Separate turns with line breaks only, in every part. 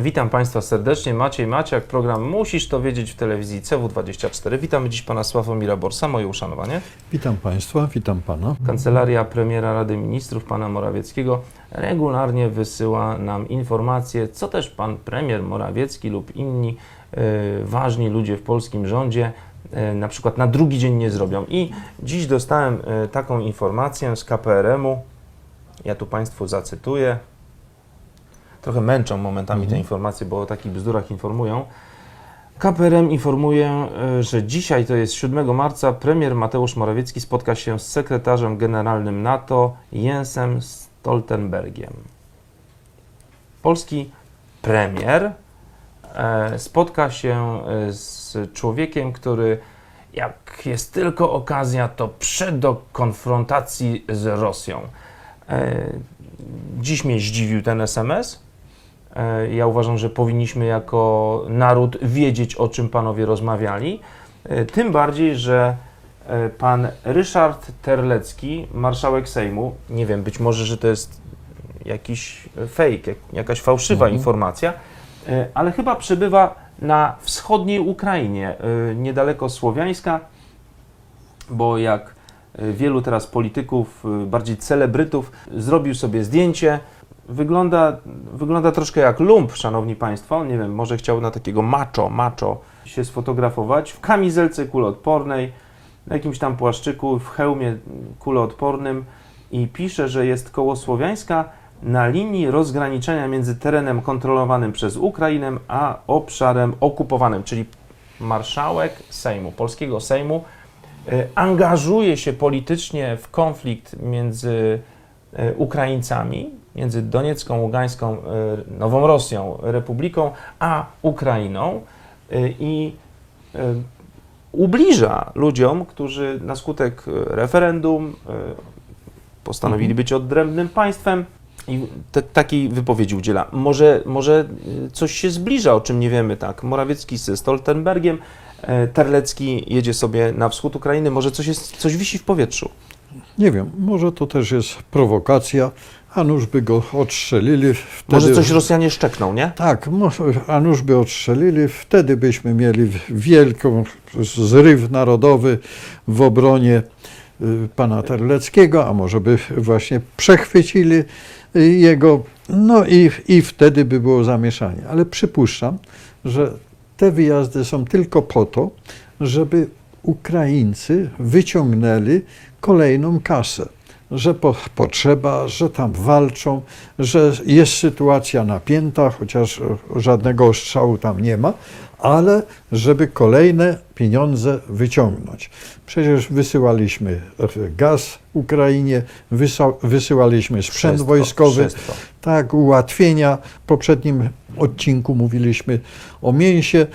Witam Państwa serdecznie. Maciej Maciak, program Musisz to wiedzieć w telewizji CW24. Witamy dziś Pana Sławomira Borsa, moje uszanowanie.
Witam Państwa, witam Pana.
Kancelaria Premiera Rady Ministrów, Pana Morawieckiego, regularnie wysyła nam informacje, co też Pan Premier Morawiecki lub inni e, ważni ludzie w polskim rządzie e, na przykład na drugi dzień nie zrobią. I dziś dostałem e, taką informację z KPRM-u. Ja tu Państwu zacytuję. Trochę męczą momentami te informacje, bo o takich bzdurach informują. KPRM informuje, e, że dzisiaj, to jest 7 marca, premier Mateusz Morawiecki spotka się z sekretarzem generalnym NATO Jensem Stoltenbergiem. Polski premier e, spotka się e, z człowiekiem, który jak jest tylko okazja, to przed do konfrontacji z Rosją. Dziś mnie zdziwił ten SMS. E, Ja uważam, że powinniśmy jako naród wiedzieć, o czym panowie rozmawiali. E, Tym bardziej, że e, pan Ryszard Terlecki, marszałek Sejmu, nie wiem, być może, że to jest jakiś fake, jak- jakaś fałszywa
Mhm.
informacja, ale chyba przebywa na wschodniej Ukrainie, niedaleko Słowiańska, bo jak wielu teraz polityków, bardziej celebrytów, zrobił sobie zdjęcie. Wygląda, wygląda troszkę jak lump, szanowni państwo. Nie wiem, może chciał na takiego macho, macho się sfotografować. W kamizelce kuloodpornej, na jakimś tam płaszczyku, w hełmie kuloodpornym. I pisze, że jest koło Słowiańska na linii rozgraniczenia między terenem kontrolowanym przez Ukrainę a obszarem okupowanym, czyli marszałek Sejmu, polskiego Sejmu, e, angażuje się politycznie w konflikt między e, Ukraińcami, między Doniecką, Ługańską, e, Nową Rosją, Republiką, a Ukrainą e, i e, ubliża ludziom, którzy na skutek referendum postanowili być odrębnym państwem i te, takiej wypowiedzi udziela. Może, może coś się zbliża, o czym nie wiemy, tak? Morawiecki ze Stoltenbergiem, Terlecki jedzie sobie na wschód Ukrainy, może coś, jest, coś wisi w powietrzu.
Nie wiem, może to też jest prowokacja, a nuż by go odstrzelili. Wtedy,
Może coś Rosjanie szczekną, nie?
Tak, a nuż by odstrzelili, wtedy byśmy mieli wielką zryw narodowy w obronie y, pana Terleckiego, a może by właśnie przechwycili y, jego, no i, i wtedy by było zamieszanie. Ale przypuszczam, że te wyjazdy są tylko po to, żeby Ukraińcy wyciągnęli kolejną kasę. Że po, potrzeba, że tam walczą, że jest sytuacja napięta, chociaż żadnego ostrzału tam nie ma, ale żeby kolejne pieniądze wyciągnąć. Przecież wysyłaliśmy gaz Ukrainie, wysyłaliśmy sprzęt
Wszystko,
wojskowy.
wszystko.
Tak, ułatwienia. W poprzednim odcinku mówiliśmy o mięsie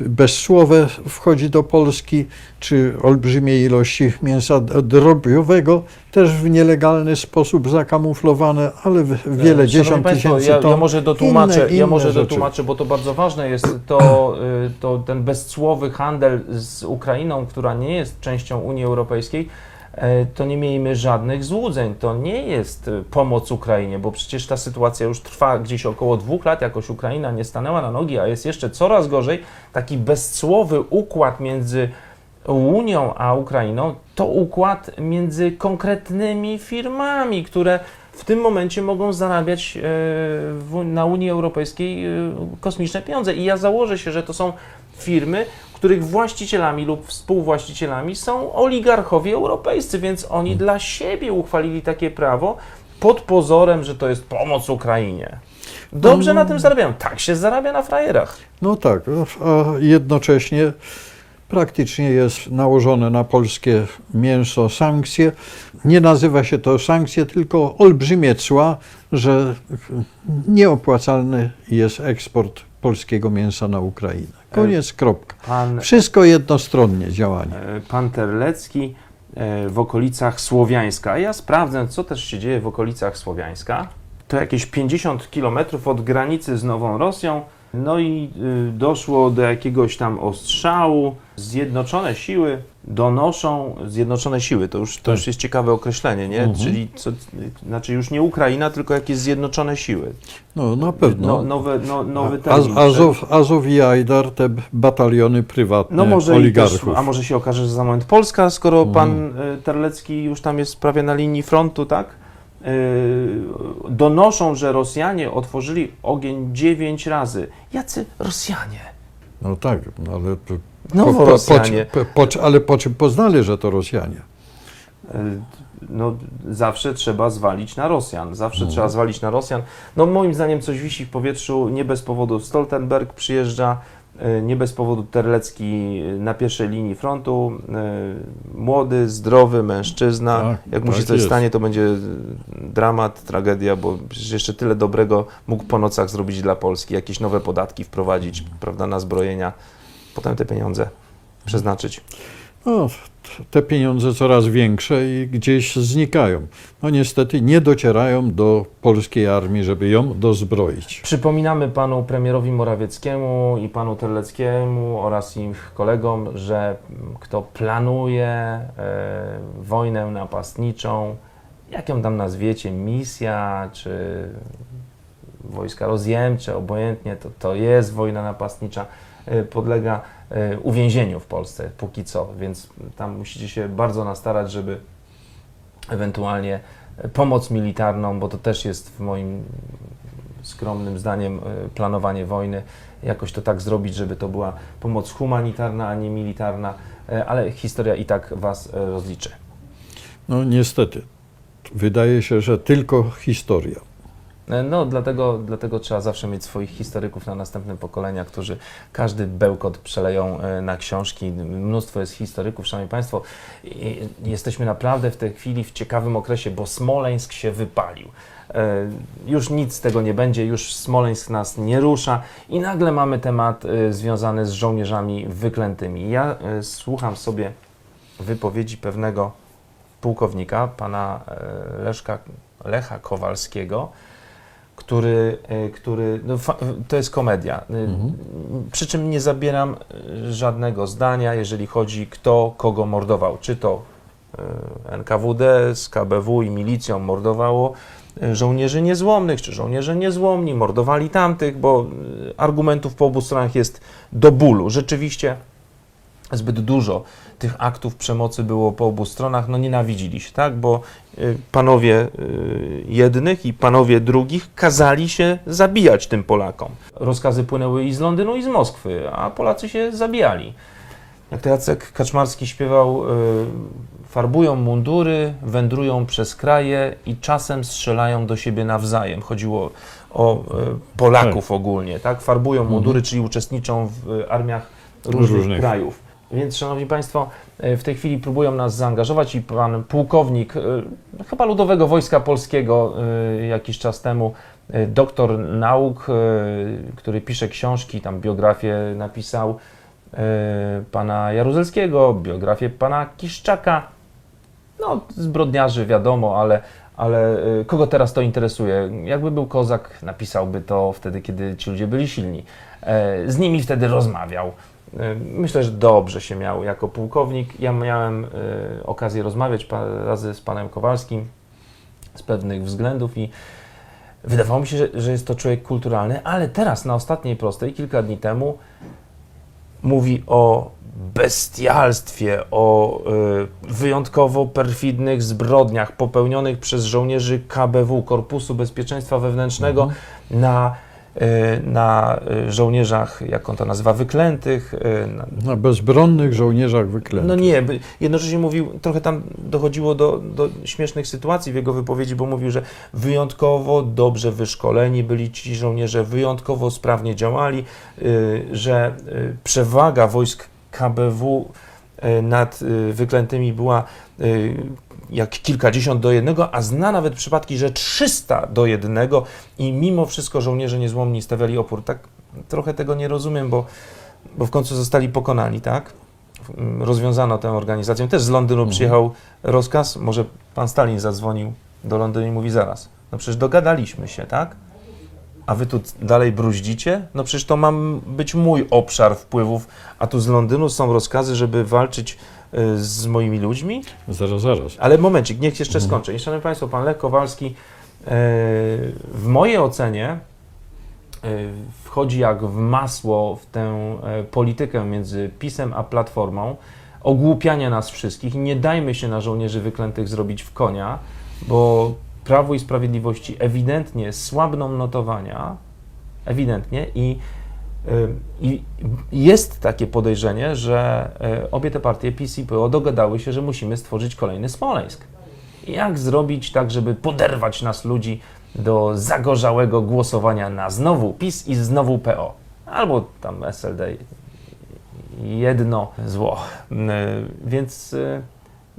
bezsłowe wchodzi do Polski, czy olbrzymiej ilości mięsa drobiowego, też w nielegalny sposób zakamuflowane, ale w- wiele dziesiąt tysięcy
ja, ja może dotłumaczę,
inne,
ja
inne
może
rzeczy.
dotłumaczę, bo to bardzo ważne jest to, y, to ten bezcłowy handel z Ukrainą, która nie jest częścią Unii Europejskiej, to nie miejmy żadnych złudzeń. To nie jest y, pomoc Ukrainie, bo przecież ta sytuacja już trwa gdzieś około dwóch lat, jakoś Ukraina nie stanęła na nogi, a jest jeszcze coraz gorzej. Taki bezcłowy układ między Unią a Ukrainą to układ między konkretnymi firmami, które w tym momencie mogą zarabiać e, na Unii Europejskiej e, kosmiczne pieniądze. I ja założę się, że to są firmy, których właścicielami lub współwłaścicielami są oligarchowie europejscy, więc oni dla siebie uchwalili takie prawo pod pozorem, że to jest pomoc Ukrainie. Dobrze na tym zarabiają. Tak się zarabia na frajerach.
No tak, a jednocześnie praktycznie jest nałożone na polskie mięso sankcje. Nie nazywa się to sankcje, tylko olbrzymie cła, że nieopłacalny jest eksport polskiego mięsa na Ukrainę. Koniec, kropka.
Pan
Wszystko jednostronnie działanie.
e, pan Terlecki e, w okolicach Słowiańska. A ja sprawdzę, co też się dzieje w okolicach Słowiańska. To jakieś 50 kilometrów od granicy z Nową Rosją. No i y, doszło do jakiegoś tam ostrzału. Zjednoczone siły donoszą zjednoczone siły. To już, to
Tak.
już jest ciekawe określenie, nie?
Mhm.
Czyli co, znaczy już nie Ukraina, tylko jakieś zjednoczone siły.
No na pewno.
No, nowe, no, nowy termin.
Azov, Azov i Ajdar, te bataliony prywatne
No może i też,
oligarchów.
a może się okaże, że za moment Polska, skoro
Mhm.
pan y, Terlecki już tam jest prawie na linii frontu, tak? Y, donoszą, że Rosjanie otworzyli ogień 9 razy. Jacy Rosjanie?
No tak, no ale, po,
No
po, po,
Rosjanie.
po, po, ale po czym poznali, że to Rosjanie?
Y, No, zawsze trzeba zwalić na Rosjan. Zawsze
Mhm.
trzeba zwalić na Rosjan. No, moim zdaniem coś wisi w powietrzu. Nie bez powodu Stoltenberg przyjeżdża, nie bez powodu Terlecki na pierwszej linii frontu. Y, Młody, zdrowy mężczyzna.
Tak,
Jak mu się
tak
coś
jest.
stanie, to będzie dramat, tragedia, bo przecież jeszcze tyle dobrego mógł po nocach zrobić dla Polski. Jakieś nowe podatki wprowadzić, prawda, na zbrojenia. Potem te pieniądze przeznaczyć.
No, te pieniądze coraz większe i gdzieś znikają. No niestety nie docierają do polskiej armii, żeby ją dozbroić.
Przypominamy panu premierowi Morawieckiemu i panu Terleckiemu oraz ich kolegom, że kto planuje e, wojnę napastniczą, jak ją tam nazwiecie, misja czy wojska rozjemcze, obojętnie, to, to jest wojna napastnicza, e, podlega e, uwięzieniu w Polsce póki co, więc tam musicie się bardzo nastarać, żeby ewentualnie pomoc militarną, bo to też jest w moim skromnym zdaniem e, planowanie wojny, jakoś to tak zrobić, żeby to była pomoc humanitarna, a nie militarna, ale historia i tak Was rozliczy.
No niestety. Wydaje się, że tylko historia.
E, No, dlatego, dlatego trzeba zawsze mieć swoich historyków na następne pokolenia, którzy każdy bełkot przeleją e, na książki. Mnóstwo jest historyków, Szanowni Państwo. Jesteśmy naprawdę w tej chwili w ciekawym okresie, bo Smoleńsk się wypalił. E, Już nic z tego nie będzie, już Smoleńsk nas nie rusza i nagle mamy temat związany z żołnierzami wyklętymi. Ja słucham sobie wypowiedzi pewnego pułkownika, pana Leszka, Lecha Kowalskiego, który, e, który no, to jest komedia. E,
Mhm.
Przy czym nie zabieram e, żadnego zdania, jeżeli chodzi kto kogo mordował. Czy to NKWD z KBW i milicją mordowało żołnierzy niezłomnych, czy żołnierze niezłomni mordowali tamtych, bo argumentów po obu stronach jest do bólu. Rzeczywiście zbyt dużo tych aktów przemocy było po obu stronach, no nienawidzili się, tak? Bo y, panowie y, jednych i panowie drugich kazali się zabijać tym Polakom. Rozkazy płynęły i z Londynu, i z Moskwy, a Polacy się zabijali. Jak to Jacek Kaczmarski śpiewał, y, farbują mundury, wędrują przez kraje i czasem strzelają do siebie nawzajem. Chodziło o Polaków ogólnie, tak? Farbują mundury, czyli uczestniczą w armiach różnych,
Różnych.
krajów. Więc, Szanowni Państwo, y, w tej chwili próbują nas zaangażować i pan pułkownik, y, chyba Ludowego Wojska Polskiego y, jakiś czas temu, doktor nauk, który pisze książki, tam biografię napisał, pana Jaruzelskiego, biografię pana Kiszczaka. No, zbrodniarzy wiadomo, ale, ale kogo teraz to interesuje? Jakby był kozak, napisałby to wtedy, kiedy ci ludzie byli silni. E, Z nimi wtedy rozmawiał. E, Myślę, że dobrze się miał jako pułkownik. Ja miałem e, okazję rozmawiać razy z panem Kowalskim z pewnych względów i wydawało mi się, że, że jest to człowiek kulturalny, ale teraz na ostatniej prostej, kilka dni temu, mówi o bestialstwie, o y, wyjątkowo perfidnych zbrodniach popełnionych przez żołnierzy KBW, Korpusu Bezpieczeństwa Wewnętrznego, y, na y, żołnierzach, jak on to nazywa, wyklętych, y, na,
Na bezbronnych żołnierzach wyklętych.
no nie, jednocześnie mówił, trochę tam dochodziło do, do śmiesznych sytuacji w jego wypowiedzi, bo mówił, że wyjątkowo dobrze wyszkoleni byli ci żołnierze, wyjątkowo sprawnie działali, y, że y, przewaga wojsk KBW y, nad y, wyklętymi była y, jak kilkadziesiąt do jednego, a zna nawet przypadki, że 300 do jednego i mimo wszystko żołnierze niezłomni stawiali opór. Tak trochę tego nie rozumiem, bo, bo w końcu zostali pokonani, tak? Rozwiązano tę organizację. Też z Londynu
Mhm.
przyjechał rozkaz, może pan Stalin zadzwonił do Londynu i mówi zaraz, no przecież dogadaliśmy się, tak? A wy tu dalej bruździcie? No przecież to ma być mój obszar wpływów, a tu z Londynu są rozkazy, żeby walczyć y, z moimi ludźmi?
Zaraz, zaraz.
Ale momencik, niech jeszcze skończę. I szanowni Państwo, pan Lech Kowalski e, w mojej ocenie e, wchodzi jak w masło w tę politykę między PiSem a Platformą, ogłupiania nas wszystkich i nie dajmy się na żołnierzy wyklętych zrobić w konia, bo Prawo i Sprawiedliwości ewidentnie słabną notowania, ewidentnie i i jest takie podejrzenie, że e, obie te partie, PiS i PO, dogadały się, że musimy stworzyć kolejny Smoleńsk. Jak zrobić tak, żeby poderwać nas ludzi do zagorzałego głosowania na znowu PiS i znowu PO? Albo tam SLD, jedno zło. Mm, Więc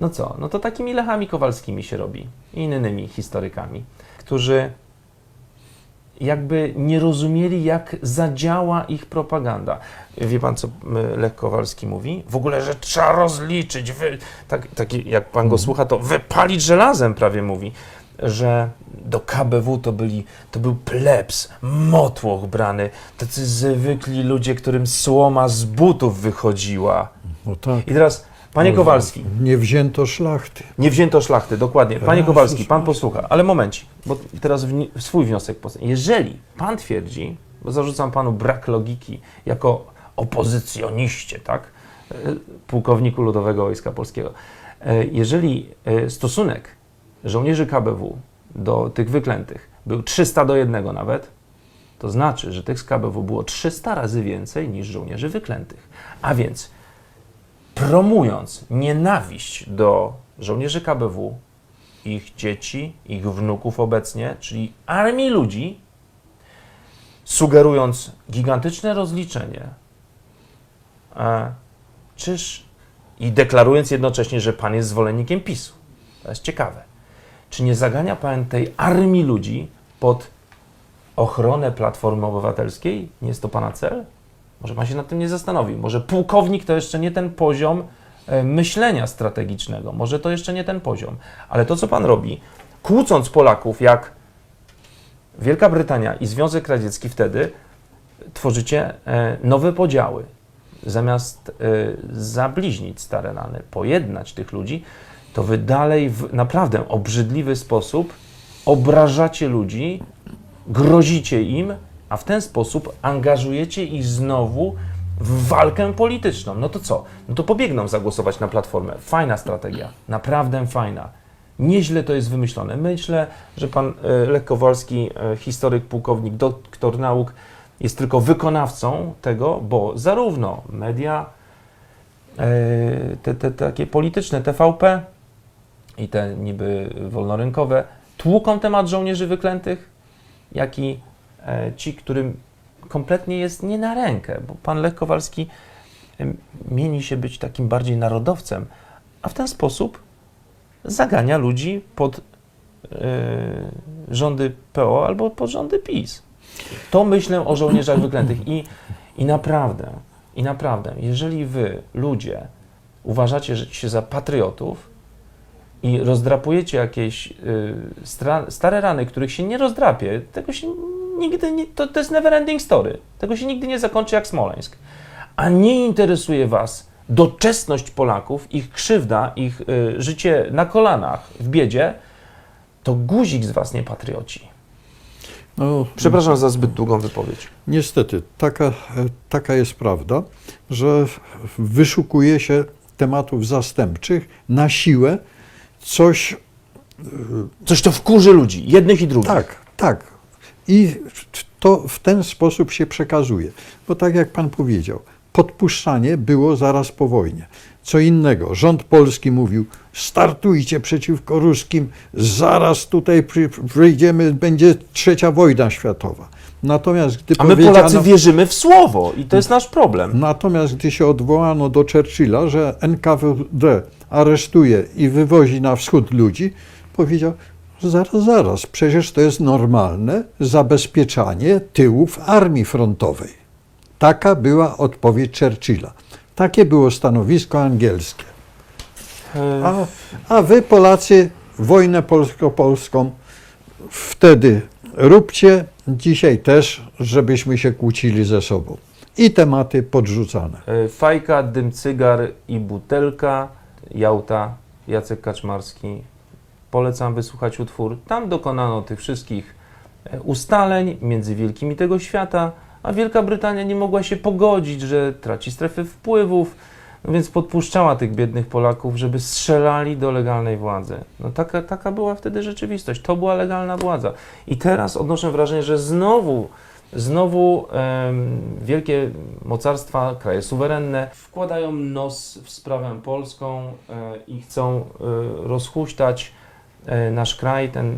no co, no to takimi Lechami Kowalskimi się robi i innymi historykami, którzy jakby nie rozumieli, jak zadziała ich propaganda. Wie pan, co y, Lech Kowalski mówi? W ogóle, że trzeba rozliczyć, wy, tak, taki, jak pan go słucha, to wypalić żelazem prawie mówi, że do KBW to, byli, to był plebs, motłoch brany, tacy zwykli ludzie, którym słoma z butów wychodziła.
No tak.
I teraz, panie Kowalski,
Nie wzięto szlachty.
nie wzięto szlachty, dokładnie. Panie
Raz,
Kowalski, pan posłucha, ale momencik, bo teraz wni- swój wniosek postawię. Jeżeli pan twierdzi, bo zarzucam panu brak logiki jako opozycjoniście, tak, e, pułkowniku Ludowego Wojska Polskiego, e, jeżeli e, stosunek żołnierzy KBW do tych wyklętych był 300 do 1 nawet, to znaczy, że tych z KBW było 300 razy więcej niż żołnierzy wyklętych. A więc promując nienawiść do żołnierzy KBW, ich dzieci, ich wnuków obecnie, czyli armii ludzi, sugerując gigantyczne rozliczenie, e, czyż i deklarując jednocześnie, że pan jest zwolennikiem PiSu. To jest ciekawe. Czy nie zagania pan tej armii ludzi pod ochronę Platformy Obywatelskiej? Nie jest to pana cel? Może pan się nad tym nie zastanowił. Może pułkownik to jeszcze nie ten poziom e, myślenia strategicznego. Może to jeszcze nie ten poziom. Ale to, co pan robi, kłócąc Polaków, jak Wielka Brytania i Związek Radziecki wtedy, tworzycie e, nowe podziały. Zamiast e, zabliźnić stare rany, pojednać tych ludzi, to wy dalej w naprawdę obrzydliwy sposób obrażacie ludzi, grozicie im, a w ten sposób angażujecie ich znowu w walkę polityczną. No to co? No to pobiegną zagłosować na Platformę. Fajna strategia, naprawdę fajna. Nieźle to jest wymyślone. Myślę, że pan e, Lech Kowalski, e, historyk, pułkownik, doktor nauk, jest tylko wykonawcą tego, bo zarówno media, e, te, te takie polityczne, TVP i te niby wolnorynkowe, tłuką temat żołnierzy wyklętych, jak i ci, którym kompletnie jest nie na rękę, bo pan Lech Kowalski mieni się być takim bardziej narodowcem, a w ten sposób zagania ludzi pod e, rządy PO albo pod rządy PiS. To myślę o żołnierzach wyklętych i, i naprawdę, i naprawdę, jeżeli wy, ludzie, uważacie się za patriotów i rozdrapujecie jakieś y, stra, stare rany, których się nie rozdrapie, tego się nigdy nie, to, to jest never ending story. Tego się nigdy nie zakończy jak Smoleńsk. A nie interesuje was doczesność Polaków, ich krzywda, ich y, życie na kolanach, w biedzie, to guzik z was nie patrioci.
No,
Przepraszam za zbyt długą wypowiedź.
Niestety, taka, e, taka jest prawda, że wyszukuje się tematów zastępczych na siłę, coś
Coś to wkurzy ludzi, jednych i drugich.
tak, tak. I to w ten sposób się przekazuje. Bo tak jak pan powiedział, podpuszczanie było zaraz po wojnie. Co innego, rząd polski mówił, startujcie przeciwko ruskim, zaraz tutaj przyjdziemy, będzie trzecia wojna światowa. Natomiast gdy
A my Polacy wierzymy w słowo i to jest nasz problem.
Natomiast gdy się odwołano do Churchilla, że NKWD aresztuje i wywozi na wschód ludzi, powiedział, zaraz, zaraz, przecież to jest normalne zabezpieczanie tyłów armii frontowej. Taka była odpowiedź Churchilla. Takie było stanowisko angielskie. A, a wy Polacy wojnę polsko-polską wtedy róbcie, dzisiaj też, żebyśmy się kłócili ze sobą. I tematy podrzucane.
e, Fajka, dym cygar i butelka Jałta, Jacek Kaczmarski. Polecam wysłuchać utwór. Tam dokonano tych wszystkich e, ustaleń między wielkimi tego świata, a Wielka Brytania nie mogła się pogodzić, że traci strefy wpływów, no więc podpuszczała tych biednych Polaków, żeby strzelali do legalnej władzy. No taka, taka była wtedy rzeczywistość. To była legalna władza. I teraz odnoszę wrażenie, że znowu, znowu em, wielkie mocarstwa, kraje suwerenne wkładają nos w sprawę polską e, i chcą e, rozhuśtać nasz kraj, ten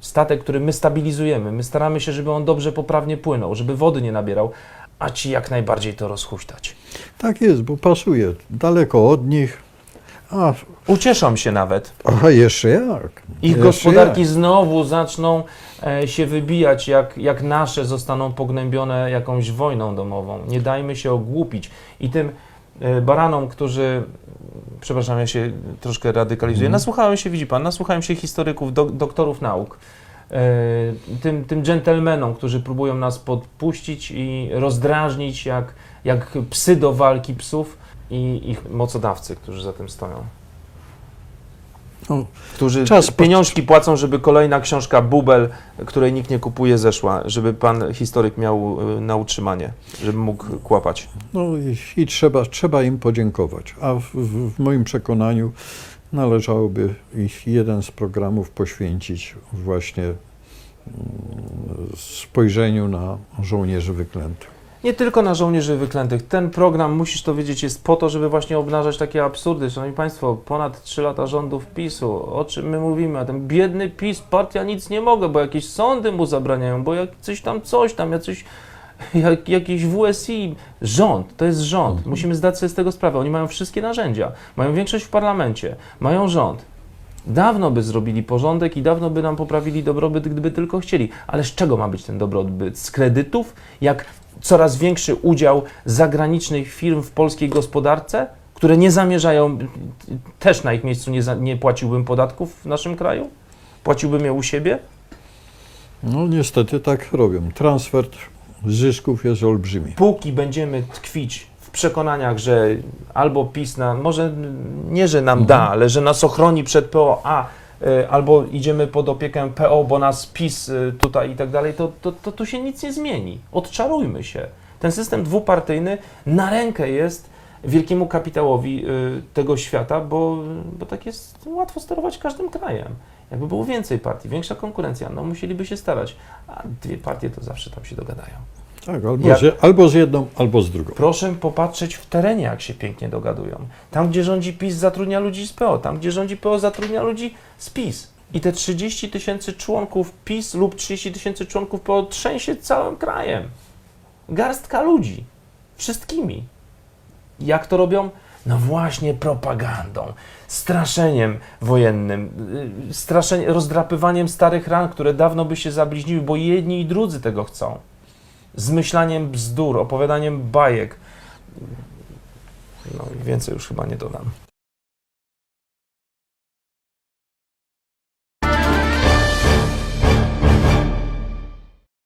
statek, który my stabilizujemy. My staramy się, żeby on dobrze, poprawnie płynął, żeby wody nie nabierał, a ci jak najbardziej to rozhuśtać.
Tak jest, bo pasuje daleko od nich. A,
Ucieszą się nawet.
a jeszcze jak?
Ich
Jeszcze
gospodarki
jak.
znowu zaczną e, się wybijać, jak, jak nasze zostaną pognębione jakąś wojną domową. Nie dajmy się ogłupić. I tym e, baranom, którzy, przepraszam, ja się troszkę radykalizuję,
Mhm.
nasłuchałem się, widzi pan, nasłuchałem się historyków, do, doktorów nauk, e, tym, tym dżentelmenom, którzy próbują nas podpuścić i rozdrażnić jak, jak psy do walki psów i ich mocodawcy, którzy za tym stoją
No,
którzy
Czas
pieniążki płacą, żeby kolejna książka Bubel, której nikt nie kupuje, zeszła, żeby pan historyk miał y, na utrzymanie, żeby mógł kłapać.
No i, i trzeba, trzeba im podziękować. A w, w, w moim przekonaniu należałoby ich jeden z programów poświęcić właśnie mm, spojrzeniu na żołnierzy wyklętych.
Nie tylko na żołnierzy wyklętych. Ten program, musisz to wiedzieć, jest po to, żeby właśnie obnażać takie absurdy. Szanowni Państwo, ponad 3 lata rządów PiSu. O czym my mówimy? A ten biedny PiS, partia nic nie mogę, bo jakieś sądy mu zabraniają, bo jak coś tam, coś tam, jacyś, jak, jakiś WSI. Rząd, to jest rząd. Musimy zdać sobie z tego sprawę. Oni mają wszystkie narzędzia. Mają większość w parlamencie. Mają rząd. Dawno by zrobili porządek i dawno by nam poprawili dobrobyt, gdyby tylko chcieli. Ale z czego ma być ten dobrobyt? Z kredytów? Jak coraz większy udział zagranicznych firm w polskiej gospodarce, które nie zamierzają, też na ich miejscu nie, nie płaciłbym podatków w naszym kraju? Płaciłbym je u siebie?
No niestety tak robią. Transfer zysków jest olbrzymi.
Póki będziemy tkwić w przekonaniach, że albo PiS nam, może nie, że nam da, ale że nas ochroni przed PO, a albo idziemy pod opiekę PO, bo nas PiS y, tutaj i tak dalej, to, to, to tu się nic nie zmieni. Odczarujmy się. Ten system dwupartyjny na rękę jest wielkiemu kapitałowi y, tego świata, bo, bo tak jest łatwo sterować każdym krajem. Jakby było więcej partii, większa konkurencja, no musieliby się starać, a dwie partie to zawsze tam się dogadają.
Tak, albo,
Jak-
z, albo z jedną, albo z drugą.
Proszę popatrzeć w terenie, jak się pięknie dogadują. Tam, gdzie rządzi PiS, zatrudnia ludzi z PO, tam, gdzie rządzi PO, zatrudnia ludzi z PiS. I te 30 tysięcy członków PiS lub 30 tysięcy członków PO trzęsie całym krajem. Garstka ludzi. Wszystkimi. Jak to robią? No właśnie propagandą, straszeniem wojennym, yy, straszenie, rozdrapywaniem starych ran, które dawno by się zabliźniły, bo jedni i drudzy tego chcą zmyślaniem bzdur, opowiadaniem bajek. No i więcej już chyba nie dodam.